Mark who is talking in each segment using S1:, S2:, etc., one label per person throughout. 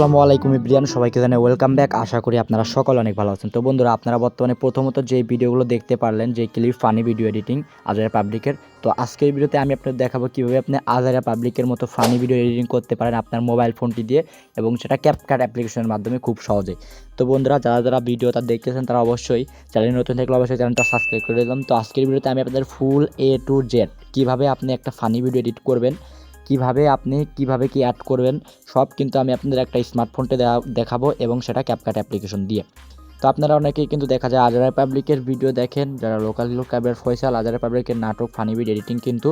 S1: আসসালামু আলাইকুম ইব্রিয়ান, সবাইকে জানাই ওয়েলকাম ব্যাক আশা করি আপনারা সকল অনেক ভালো আছেন। তো বন্ধুরা, আপনারা বর্তমানে প্রথমত যে ভিডিওগুলো দেখতে পারলেন, যে ক্লিপ ফানি ভিডিও এডিটিং আজারা পাবলিকের তো আজকের ভিডিওতে আমি আপনাদের দেখাবো কীভাবে আপনি আজারা পাবলিকের মতো ফানি ভিডিও এডিটিং করতে পারেন আপনার মোবাইল ফোনটি দিয়ে এবং সেটা ক্যাপকাট অ্যাপ্লিকেশনের মাধ্যমে খুব সহজে তো বন্ধুরা, যারা যারা ভিডিওটা দেখতেছেন, তারা অবশ্যই চ্যানেল নতুন থাকলে অবশ্যই চ্যানেলটা সাবস্ক্রাইব করে দিলাম। তো আজকের ভিডিওতে আমি আপনাদের ফুল এ টু জেড কীভাবে আপনি একটা ফানি ভিডিও এডিট করবেন কীভাবে আপনি কীভাবে কি অ্যাড করবেন, সব কিন্তু আমি আপনাদের একটা স্মার্টফোনতে দেখাবো এবং সেটা ক্যাপকাট অ্যাপ্লিকেশন দিয়ে। তো আপনারা অনেকেই কিন্তু দেখা যায় আজারা পাবলিকের ভিডিও দেখেন, যারা লোকাল লোক ক্যাবের ফয়সাল আজারা পাবলিকের নাটক ফানি ভিডিও এডিটিং কিন্তু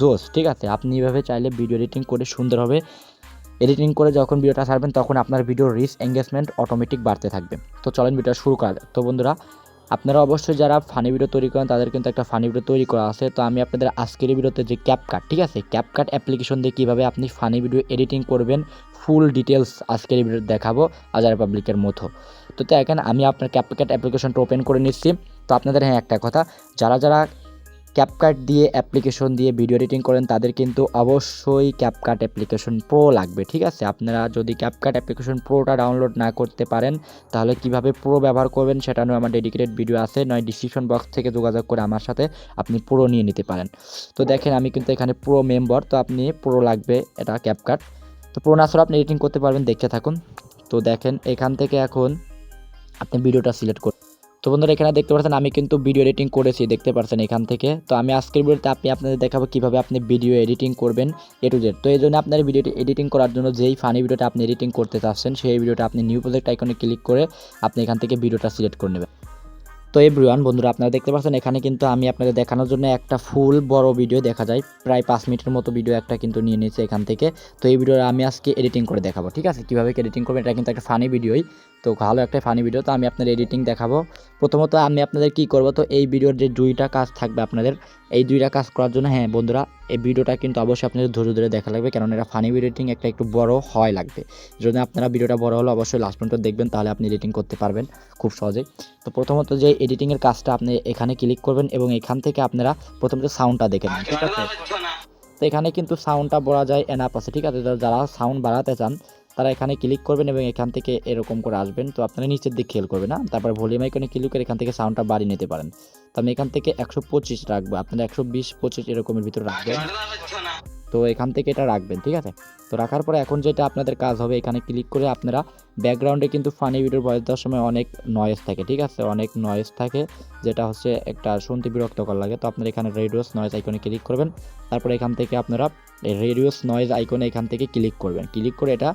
S1: জোস, ঠিক আছে? আপনি এইভাবে চাইলে ভিডিও এডিটিং করে সুন্দরভাবে এডিটিং করে যখন ভিডিওটা ছাড়বেন, তখন আপনার ভিডিওর রিচ এঙ্গেজমেন্ট অটোমেটিক বাড়তে থাকবে। তো চলেন ভিডিওটা শুরু করা তো বন্ধুরা আপনারা অবশ্যই যারা ফানি ভিডিও তৈরি করেন, তাদের কিন্তু একটা ফানি ভিডিও তৈরি করা আছে। তো আমি আপনাদের আজকের ভিডিওতে যে ক্যাপকাট ঠিক আছে? ক্যাপকাট অ্যাপ্লিকেশন দিয়ে কীভাবে আপনি ফানি ভিডিও এডিটিং করবেন ফুল ডিটেলস আজকের ভিডিও দেখাবো আজার পাবলিকের মতো। তো এখানে আমি আপনার ক্যাপকাট অ্যাপ্লিকেশনটা ওপেন করে নিচ্ছি। তো আপনাদের হ্যাঁ একটা কথা, যারা যারা ক্যাপকাট দিয়ে অ্যাপ্লিকেশন দিয়ে ভিডিও এডিটিং করেন, তাদের কিন্তু অবশ্যই ক্যাপকাট অ্যাপ্লিকেশন প্রো লাগবে, ঠিক আছে? আপনারা যদি ক্যাপকাট অ্যাপ্লিকেশন প্রোটা ডাউনলোড না করতে পারেন, তাহলে কীভাবে প্রো ব্যবহার করবেন সেটা নিয়ে আমার ডেডিকেটেড ভিডিও আছে, নয় ডিসক্রিপশন বক্স থেকে যোগাযোগ করে আমার সাথে আপনি প্রো নিয়ে নিতে পারেন। তো দেখেন, আমি কিন্তু এখানে প্রো মেম্বার তো আপনি প্রো লাগবে এটা ক্যাপকাট তো প্রো না আপনি এডিটিং করতে পারবেন, দেখতে থাকুন। তো দেখেন, এখান থেকে এখন আপনি ভিডিওটা সিলেক্ট করুন তো বন্ধুরা, এখানে দেখতে পাচ্ছেন আমি কিন্তু ভিডিও এডিটিং করেছি, দেখতে পাচ্ছেন এখান থেকে। তো আমি আজকের ভিডিওতে আপনি আপনাদের দেখাবো কীভাবে আপনি ভিডিও এডিটিং করবেন এ টু জেড তো এই জন্য আপনার ভিডিওটি এডিটিং করার জন্য যেই ফানি ভিডিওটা আপনি এডিটিং করতে চাচ্ছেন, সেই ভিডিওটা আপনি নিউ প্রজেক্ট আইকনে ক্লিক করে আপনি এখান থেকে ভিডিওটা সিলেক্ট করে নেবেন। তো এভরিওয়ান বন্ধুরা, আপনারা দেখতে পাচ্ছেন, এখানে কিন্তু আমি আপনাদের দেখানোর জন্য একটা ফুল বড় ভিডিও দেখা যায়। প্রায় পাঁচ মিনিটের মতো ভিডিও একটা কিন্তু নিয়ে নিয়েছে এখান থেকে। তো এই ভিডিওটা আমি আজকে এডিটিং করে দেখাবো, ঠিক আছে? কীভাবে এডিটিং করবেন, এটা কিন্তু একটা ফানি ভিডিওই তো ভালো একটা ফানি ভিডিও তো আমি আপনাদের এডিটিং দেখাবো। প্রথমত আমি আপনাদের কি করব, তো এই ভিডিওর যে দুইটা কাজ থাকবে আপনাদের, এই দুইটা কাজ করার জন্য হ্যাঁ বন্ধুরা, এই ভিডিওটা কিন্তু অবশ্যই আপনাদের ধৈর্য ধরে দেখা লাগবে কারণ এটা ফানি এডিটিং একটা একটু বড় হয় লাগবে। যদি আপনারা ভিডিওটা বড় হলে অবশ্যই লাস্ট পর্যন্ত দেখবেন, তাহলে আপনি এডিটিং করতে পারবেন খুব সহজেই। তো প্রথমত যে এডিটিংয়ের কাজটা আপনি এখানে ক্লিক করবেন এবং এখান থেকে আপনারা প্রথমত সাউন্ডটা দেখে নেন ঠিক আছে? তো এখানে কিন্তু সাউন্ডটা বলা যায় এনাপ আছে, ঠিক আছে? যারা সাউন্ড বাড়াতে চান, তারা এখানে ক্লিক করবেন এবং এখান থেকে এরকম করে আসবেন। তো আপনারা নিচের দিকে খেয়াল করবেন না তারপর ভলিউম আইকনে ক্লিক করে এখান থেকে সাউন্ডটা বাড়িয়ে নিতে পারেন। তো আমি এখান থেকে একশো পঁচিশ রাখব, আপনারা একশো বিশ, পঁচিশ এরকমের ভিতরে রাখবেন। তো এখান থেকে এটা রাখবেন ঠিক আছে? তো রাখার পরে এখন যেটা আপনাদের কাজ হবে এখানে ক্লিক করে আপনারা ব্যাকগ্রাউন্ডে কিন্তু ফানি ভিডিওর ভয়েস দেওয়ার সময় অনেক নয়েজ থাকে ঠিক আছে? অনেক নয়েজ থাকে যেটা হচ্ছে একটা শুনতে বিরক্তকর লাগে। তো আপনারা এখানে রেডিওস নয়েজ আইকনে ক্লিক করবেন তারপরে এখান থেকে আপনারা রেডিওস নয়েজ আইকনে এখান থেকে ক্লিক করবেন। ক্লিক করে এটা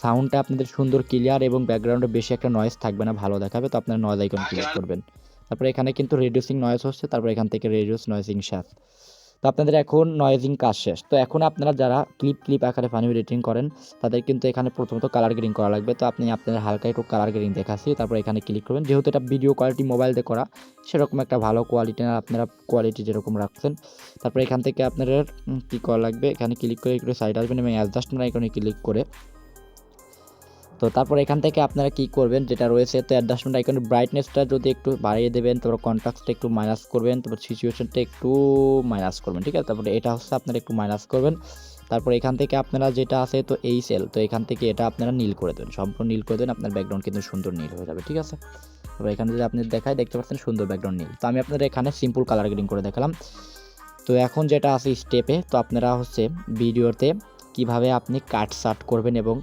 S1: সাউন্ডটা আপনাদের সুন্দর ক্লিয়ার এবং ব্যাকগ্রাউন্ডে বেশি একটা নয়েজ থাকবে না ভালো দেখাবে। তো আপনারা নয়েজ আইকন ক্লিক করবেন। তারপরে এখানে কিন্তু রেডিউসিং নয়েজ হচ্ছে তারপর এখান থেকে রেডিউস নয়েসিং শেষ তো আপনাদের এখন নয়েজিং কাজ শেষ। তো এখন আপনারা যারা ক্লিপ ক্লিপ আকারে ফানি এডিটিং করেন, তাদের কিন্তু এখানে প্রথমত কালার গ্রেডিং করা লাগবে। তো আপনি আপনাদের হালকা একটু কালার গ্রেডিং দেখাচ্ছি, তারপর এখানে ক্লিক করবেন। যেহেতু এটা ভিডিও কোয়ালিটি মোবাইল দিয়ে করা, সেরকম একটা ভালো কোয়ালিটি না আপনারা কোয়ালিটি যেরকম রাখছেন। তারপর এখান থেকে আপনাদের কী করা লাগবে? এখানে ক্লিক করে একটু সাইড আসবেন এবং অ্যাডজাস্টমেন্ট আইকনে ক্লিক করে তো তারপর এখান থেকে আপনারা কি করবেন, যেটা রয়েছে, তো অ্যাডজাস্টমেন্ট আইকনের ব্রাইটনেসটা যদি একটু বাড়িয়ে দেবেন, তারপর কন্ট্রাক্টটা একটু মাইনাস করবেন, তারপর সিচুয়েশনটা একটু মাইনাস করবেন, ঠিক আছে? তারপরে এটা হচ্ছে আপনারা একটু মাইনাস করবেন। তারপর এখান থেকে আপনারা যেটা আছে, তো এই সেল তো এখান থেকে এটা আপনারা নীল করে দেবেন, সম্পূর্ণ নীল করে দেবেন, আপনার ব্যাকগ্রাউন্ড কিন্তু সুন্দর নীল হয়ে যাবে, ঠিক আছে? তারপর এখানে যদি আপনি দেখায় দেখতে পাচ্ছেন সুন্দর ব্যাকগ্রাউন্ড নীল। তো আমি আপনাদের এখানে সিম্পল কালার গ্রিডিং করে দেখালাম। তো এখন যেটা আছে স্টেপে তো আপনারা হচ্ছে ভিডিওতে কীভাবে আপনি কাট সাট করবেন এবং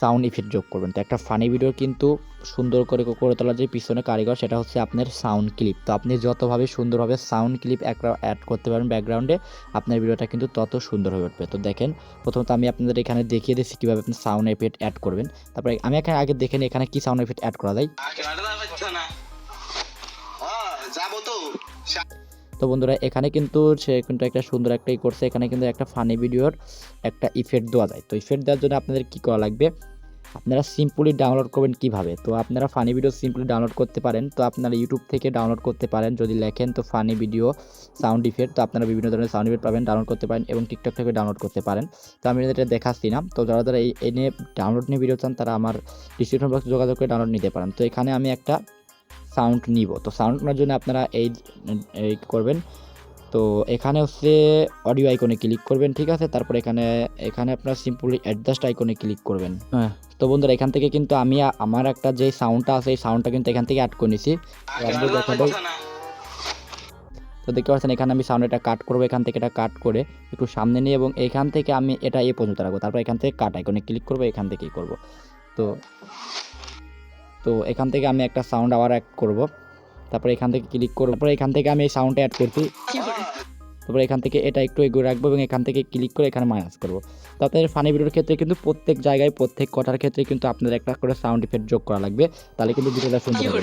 S1: সাউন্ড ইফেক্ট যোগ করবেন। তো একটা ফানি ভিডিও কিন্তু সুন্দর করে করে তোলার যে পিছনে কারিগর, সেটা হচ্ছে আপনার সাউন্ড ক্লিপ তো আপনি যতভাবে সুন্দরভাবে সাউন্ড ক্লিপ একটা অ্যাড করতে পারেন ব্যাকগ্রাউন্ডে আপনার ভিডিওটা কিন্তু তত সুন্দর হয়ে উঠবে। তো দেখেন, প্রথমত আমি আপনাদের এখানে দেখিয়ে দিচ্ছি কীভাবে আপনি সাউন্ড এফেক্ট অ্যাড করবেন। তারপরে আমি এখানে আগে দেখেন এখানে কি সাউন্ড এফেক্ট অ্যাড করা যায়। বন্ধুরা, এখানে কিন্তু সে কিন্তু একটা সুন্দর একটা ই করছে। এখানে কিন্তু একটা ফানি ভিডিওর একটা ইফেক্ট দেওয়া যায়। তো ইফেক্ট দেওয়ার জন্য আপনাদের কী করা লাগবে? আপনারা সিম্পলি ডাউনলোড করবেন কীভাবে? তো আপনারা ফানি ভিডিও সিম্পলি ডাউনলোড করতে পারেন। তো আপনারা ইউটিউব থেকে ডাউনলোড করতে পারেন। যদি লেখেন তো ফানি ভিডিও সাউন্ড ইফেক্ট তো আপনারা বিভিন্ন ধরনের সাউন্ড ইফেক্ট পাবেন ডাউনলোড করতে পারেন এবং টিকটক থেকে ডাউনলোড করতে পারেন। তো আমি এটা দেখাচ্ছি না। তো যারা যারা এই এনে ডাউনলোড নিয়ে ভিডিও চান, তারা আমার ডিসক্রিপশন বক্সে যোগাযোগ করে ডাউনলোড নিতে পারেন। তো এখানে আমি একটা সাউন্ড নিব। তো সাউন্ড নেওয়ার জন্য আপনারা এই এই করবেন। তো এখানে হচ্ছে অডিও আইকনে ক্লিক করবেন ঠিক আছে? তারপর এখানে এখানে আপনার সিম্পলি অ্যাডজাস্ট আইকনে ক্লিক করবেন। হ্যাঁ। তো বন্ধুরা এখান থেকে কিন্তু আমি আমার একটা যে সাউন্ডটা আছে এই সাউন্ডটা কিন্তু এখান থেকে অ্যাড করে নিছি। তো দেখতে পাচ্ছেন এখানে আমি সাউন্ড এটা কাট করব এখান থেকে এটা কাট করে একটু সামনে নিয়ে এবং এখান থেকে আমি এটা এ পর্যন্ত রাখব। তারপর এখান থেকে কাট আইকনে ক্লিক করব এখান থেকেই করব। তো তো এখান থেকে আমি একটা সাউন্ড আবার অ্যাড করব। তারপর এখান থেকে ক্লিক করব। তারপর এখান থেকে আমি এই সাউন্ডটা অ্যাড করছি। তারপর এখান থেকে এটা একটু এগিয়ে রাখব এবং এখান থেকে ক্লিক করে এখানে মাইনাস করব। তো আপনাদের ফানি ভিডিওর ক্ষেত্রে কিন্তু প্রত্যেক জায়গায় প্রত্যেক কটার ক্ষেত্রে কিন্তু আপনাদের একটা করে সাউন্ড ইফেক্ট যোগ করা লাগবে। তাহলে কিন্তু ভিডিওটা সুন্দর হবে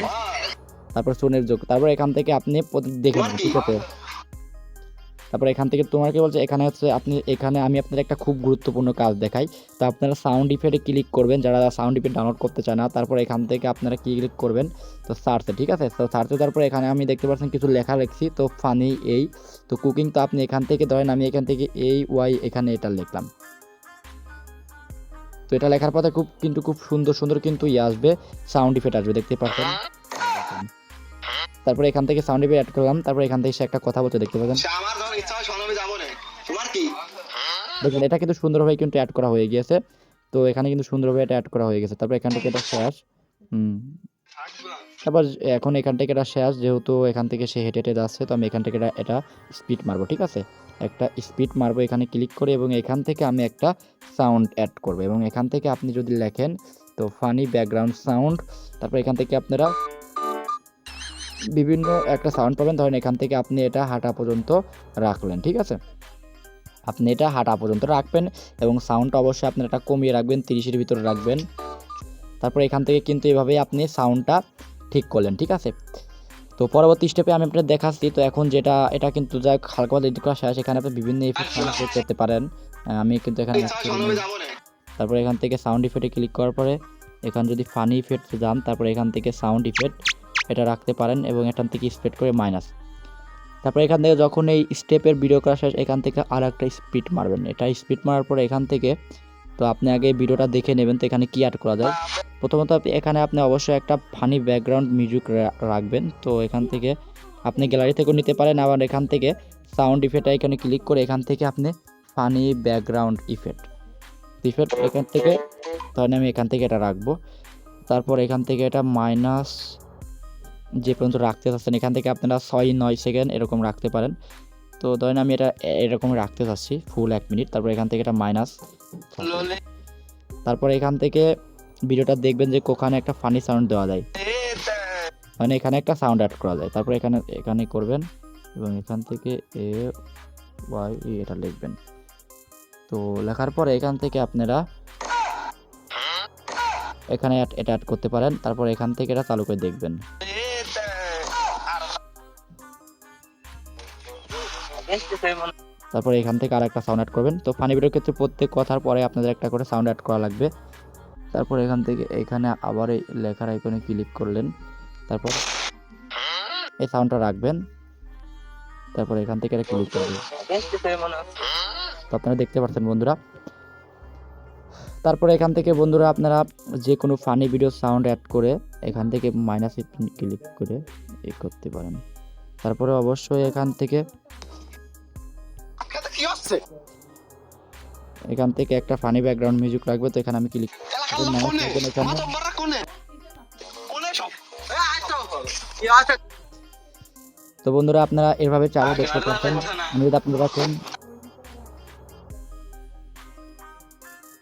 S1: তারপর সোনের যোগ। তারপর এখান থেকে আপনি দেখে নেবেন ঠিক আছে? তারপর এখান থেকে তোমাকে বলছে, এখানে হচ্ছে আপনি, এখানে আমি আপনাদের একটা খুব গুরুত্বপূর্ণ কাজ দেখাই। তো আপনারা সাউন্ড ইফেক্টে ক্লিক করবেন, যারা সাউন্ড ইফেক্ট ডাউনলোড করতে চায় না, তারপর এখান থেকে আপনারা কি ক্লিক করবেন? তো সার্চে ঠিক আছে? তো সার্চে তারপর এখানে আমি দেখতে পাচ্ছেন কিছু লেখা লিখছি, তো ফানি এই। তো কুকিং তো আপনি এখান থেকে ধরেন, আমি এখান থেকে এই, ওয়াই, এখানে এটা লিখলাম। তো এটা লেখার পথে খুব, কিন্তু খুব সুন্দর সুন্দর কিন্তু ইয়ে আসবে সাউন্ড ইফেক্ট আসবে, দেখতে পাচ্ছেন? তারপরে এখান থেকে সাউন্ড ইফেক্ট অ্যাড করলাম, তারপর এখান থেকে সে একটা কথা বলতে দেখতে পাচ্ছেন? দেখুন, এটা কিন্তু সুন্দরভাবে কিন্তু অ্যাড করা হয়ে গিয়েছে। তো এখানে কিন্তু সুন্দরভাবে এটা অ্যাড করা হয়ে গেছে। তারপর এখান থেকে এটা শেষ। হুম। তারপর এখন এখান থেকে এটা শেষ, যেহেতু এখান থেকে সে হেঁটে হেঁটে যাচ্ছে, তো আমি এখান থেকে এটা এটা স্পিড মারবো, ঠিক আছে? একটা স্পিড মারবো, এখানে ক্লিক করে এবং এখান থেকে আমি একটা সাউন্ড অ্যাড করব। এবং এখান থেকে আপনি যদি লেখেন, তো ফানি ব্যাকগ্রাউন্ড সাউন্ড তারপর এখান থেকে আপনারা বিভিন্ন একটা সাউন্ড পাবেন। ধরেন এখান থেকে আপনি এটা হাঁটা পর্যন্ত রাখলেন ঠিক আছে? আপনি এটা হাঁটা পর্যন্ত রাখবেন এবং সাউন্ডটা অবশ্যই আপনার এটা কমিয়ে রাখবেন তিরিশের ভিতরে রাখবেন। তারপর এখান থেকে কিন্তু এভাবেই আপনি সাউন্ডটা ঠিক করলেন ঠিক আছে? তো পরবর্তী স্টেপে আমি আপনার দেখাচ্ছি। তো এখন যেটা এটা কিন্তু যা হালকা এডিট করা শেষ এখানে আপনি বিভিন্ন ইফেক্ট সাউন্ড করতে পারেন। আমি কিন্তু এখানে তারপর এখান থেকে সাউন্ড ইফেক্টে ক্লিক করার পরে এখানে যদি ফানি ইফেক্ট যান তারপর এখান থেকে সাউন্ড ইফেক্ট এটা রাখতে পারেন এবং এখান থেকে স্প্রেড করে মাইনাস তারপর এখান থেকে যখন এই স্টেপের ভিডিও করা শেষ, এখান থেকে আর একটা স্পিড মারবেন। এটা স্পিড মারার পরে এখান থেকে, তো আপনি আগে ভিডিওটা দেখে নেবেন তো এখানে কি অ্যাড করা যায়। প্রথমত এখানে আপনি অবশ্যই একটা ফানি ব্যাকগ্রাউন্ড মিউজিক রাখবেন। তো এখান থেকে আপনি গ্যালারি থেকেও নিতে পারেন। আবার এখান থেকে সাউন্ড ইফেক্ট এখানে ক্লিক করে এখান থেকে আপনি ফানি ব্যাকগ্রাউন্ড ইফেক্ট ইফেক্ট এখান থেকে, তাহলে আমি এখান থেকে এটা রাখব। তারপর এখান থেকে এটা মাইনাস যে পর্যন্ত রাখতে চাচ্ছেন এখান থেকে আপনারা ছয় নয় সেকেন্ড এরকম রাখতে পারেন। তো ধরেন আমি এটা এরকম রাখতে চাচ্ছি ফুল এক মিনিট তারপর এখান থেকে এটা মাইনাস তারপর এখান থেকে ভিডিওটা দেখবেন যে কোখানে একটা ফানি সাউন্ড দেওয়া যায়। মানে এখানে একটা সাউন্ড অ্যাড করা যায়। তারপর এখানে এখানে করবেন এবং এখান থেকে এ ওয়াই এটা লিখবেন। তো লেখার পরে এখান থেকে আপনারা এখানে এটা অ্যাড করতে পারেন। তারপর এখান থেকে এটা চালু করে দেখবেন। তারপর এখান থেকে আর একটা সাউন্ড অ্যাড করবেন। তো ফানি ভিডিওর ক্ষেত্রে প্রত্যেক কথার পরে আপনাদের একটা করে সাউন্ড অ্যাড করা লাগবে। তারপর এখান থেকে এখানে আবার এই লেখার আইকনে ক্লিক করলেন। তারপর এই সাউন্ডটা রাখবেন। তারপর এখান থেকে এটা ক্লিক করবেন। তো আপনারা দেখতে পাচ্ছেন বন্ধুরা। তারপরে এখান থেকে বন্ধুরা আপনারা যে কোনো ফানি ভিডিও সাউন্ড অ্যাড করে এখান থেকে মাইনাস ক্লিক করে এ করতে পারেন। তারপরে অবশ্যই এখান থেকে
S2: হচ্ছে
S1: এখান থেকে একটা ফানি ব্যাকগ্রাউন্ড মিউজিক রাখবে তো এখানে আমি ক্লিক
S2: আছে?
S1: তো বন্ধুরা আপনারা এভাবে চালু দেখতে পাচ্ছেন আমি যদি আপনারা দেখেন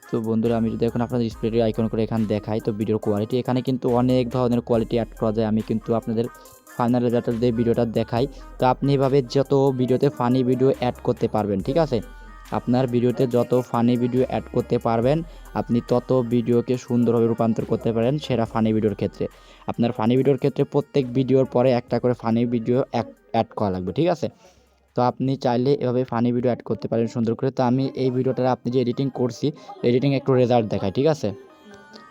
S1: তো বন্ধুরা আমি যদি এখন আপনাদের স্প্রে আইকন করে এখানে দেখাই তো ভিডিওর কোয়ালিটি এখানে কিন্তু অনেক ধরনের কোয়ালিটি অ্যাড করা যায়। আমি কিন্তু আপনাদের ফাইনাল রেজাল্ট দিয়ে ভিডিওটা দেখাই, তো আপনি এভাবে যত ভিডিওতে ফানি ভিডিও অ্যাড করতে পারবেন, ঠিক আছে? আপনার ভিডিওতে যত ফানি ভিডিও অ্যাড করতে পারবেন, আপনি তত ভিডিওকে সুন্দরভাবে রূপান্তর করতে পারেন সেরা ফানি ভিডিওর ক্ষেত্রে। আপনার ফানি ভিডিওর ক্ষেত্রে প্রত্যেক ভিডিওর পরে একটা করে ফানি ভিডিও অ্যাড করা লাগবে, ঠিক আছে? তো আপনি চাইলে এভাবে ফানি ভিডিও অ্যাড করতে পারেন সুন্দর করে। তো আমি এই ভিডিওটা আপনি যে এডিটিং করছি এডিটিং একটু রেজাল্ট দেখায় ঠিক আছে?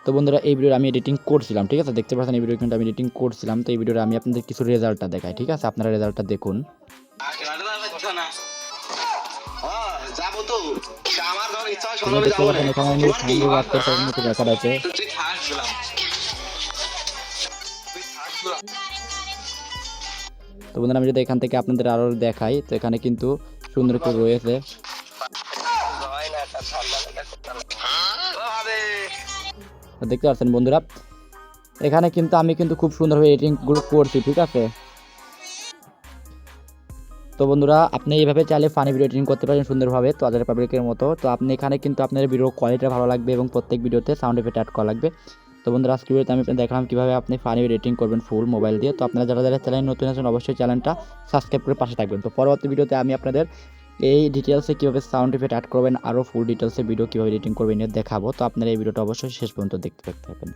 S1: তো বন্ধুরা, এই ভিডিও আমি এডিটিং করছিলাম, ঠিক আছে? দেখতে পাচ্ছেন, এই ভিডিও কিন্তু আমি এডিটিং করছিলাম। তো এই ভিডিওটা আমি আপনাদের কিছু রেজাল্টটা দেখাই, ঠিক আছে? আপনারা রেজাল্টটা দেখুন।
S2: তো
S1: বন্ধুরা, আমি যদি এখান থেকে আপনাদের আরও দেখাই, তো এখানে কিন্তু সুন্দর করে রয়েছে। তো দেখতে পাচ্ছেন বন্ধুরা, এখানে কিন্তু আমি কিন্তু খুব সুন্দরভাবে এডিটিংগুলো করছি, ঠিক আছে? তো বন্ধুরা, আপনি এইভাবে চাইলে ফানি ভিডিও এডিটিং করতে পারেন সুন্দরভাবে, তো আদার পাবলিকের মতো। তো আপনি এখানে কিন্তু আপনার ভিডিও কোয়ালিটি ভালো লাগবে এবং প্রত্যেক ভিডিওতে সাউন্ড এফেক্ট অ্যাড করা লাগবে। তো বন্ধুরা আজকে ভিডিওতে আমি আপনাদের দেখালাম কীভাবে আপনি ফানি এডিটিং করবেন ফুল মোবাইল দিয়ে। তো আপনারা যারা যারা চ্যানেল নতুন আছেন, অবশ্যই চ্যানেলটা সাবস্ক্রাইব করে পাশে থাকবেন। তো পরবর্তী ভিডিওতে আমি আপনাদের এই ডিটেলসে কীভাবে সাউন্ড ইফেক্ট অ্যাড করবেন আরও ফুল ডিটেলসে ভিডিও কীভাবে এডিটিং করবেন এটা দেখাবো। তো আপনারা এই ভিডিওটা অবশ্যই শেষ পর্যন্ত দেখতে থাকবেন।